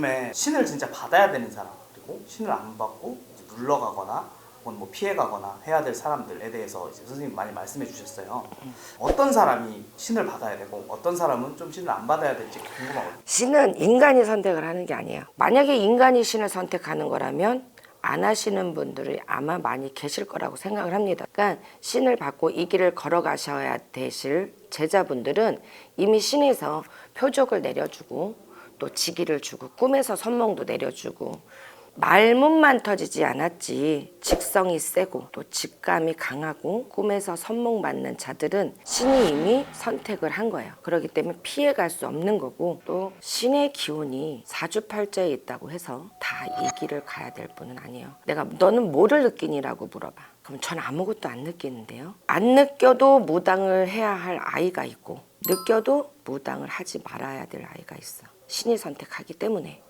요즘에 신을 진짜 받아야 되는 사람 그리고 신을 안 받고 이제 물러가거나 혹은 뭐 피해가거나 해야 될 사람들에 대해서 이제 선생님 많이 말씀해 주셨어요. 어떤 사람이 신을 받아야 되고 어떤 사람은 좀 신을 안 받아야 될지 궁금하거든요. 신은 인간이 선택을 하는 게 아니에요. 만약에 인간이 신을 선택하는 거라면 안 하시는 분들이 아마 많이 계실 거라고 생각을 합니다. 그러니까 신을 받고 이 길을 걸어가셔야 되실 제자분들은 이미 신에서 표적을 내려주고 또 지기를 주고 꿈에서 선몽도 내려주고 말문만 터지지 않았지 직성이 세고 또 직감이 강하고 꿈에서 선몽 맞는 자들은 신이 이미 선택을 한 거예요. 그렇기 때문에 피해갈 수 없는 거고 또 신의 기운이 사주팔자에 있다고 해서 다 이 길을 가야 될 분은 아니에요. 내가 너는 뭐를 느끼니라고 물어봐. 그럼 전 아무것도 안 느끼는데요. 안 느껴도 무당을 해야 할 아이가 있고 느껴도 무당을 하지 말아야 될 아이가 있어. 신이 선택하기 때문에.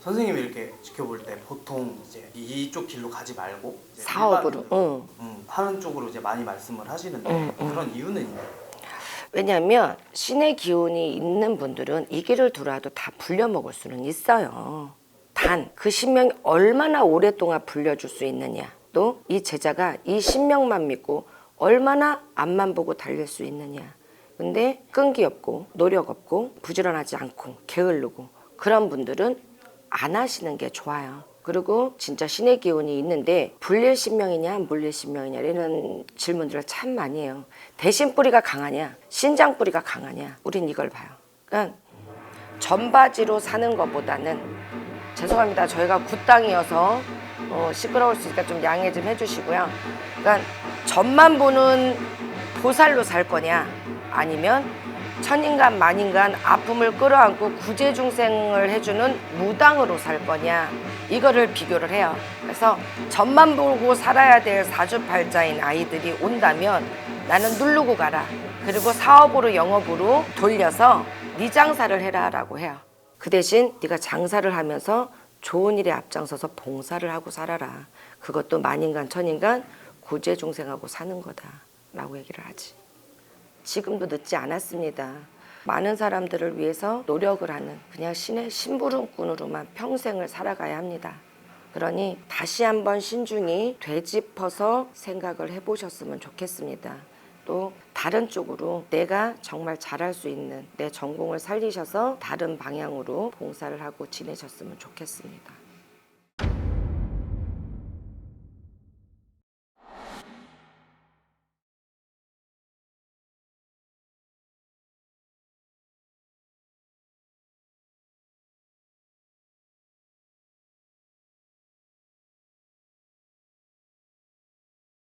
선생님이 이렇게 지켜볼 때 보통 이제 이쪽 길로 가지 말고 이제 사업으로, 응. 음, 하는 쪽으로 이제 많이 말씀을 하시는데 응, 응. 그런 이유는 왜냐하면 신의 기운이 있는 분들은 이 길을 들어와도 다 불려먹을 수는 있어요. 단 그 신명이 얼마나 오랫동안 불려줄 수 있느냐. 또 이 제자가 이 신명만 믿고 얼마나 앞만 보고 달릴 수 있느냐. 근데 끈기 없고 노력 없고 부지런하지 않고 게을르고 그런 분들은 안 하시는 게 좋아요. 그리고 진짜 신의 기운이 있는데 불릴 신명이냐 물릴 신명이냐 이런 질문들을 참 많이 해요. 대신 뿌리가 강하냐 신장 뿌리가 강하냐 우린 이걸 봐요. 그러니까 전바지로 사는 것보다는 죄송합니다. 저희가 굿땅이어서 어, 시끄러울 수 있으니까 좀 양해 좀 해주시고요. 그러니까 전만 보는 보살로 살 거냐 아니면 천인간 만인간 아픔을 끌어안고 구제중생을 해주는 무당으로 살 거냐 이거를 비교를 해요. 그래서 전만 보고 살아야 될 사주팔자인 아이들이 온다면 나는 누르고 가라. 그리고 사업으로 영업으로 돌려서 네 장사를 해라라고 해요. 그 대신 네가 장사를 하면서 좋은 일에 앞장서서 봉사를 하고 살아라. 그것도 만인간 천인간 구제중생하고 사는 거다라고 얘기를 하지. 지금도 늦지 않았습니다. 많은 사람들을 위해서 노력을 하는 그냥 신의 심부름꾼으로만 평생을 살아가야 합니다. 그러니 다시 한번 신중히 되짚어서 생각을 해보셨으면 좋겠습니다. 또 다른 쪽으로 내가 정말 잘할 수 있는 내 전공을 살리셔서 다른 방향으로 봉사를 하고 지내셨으면 좋겠습니다.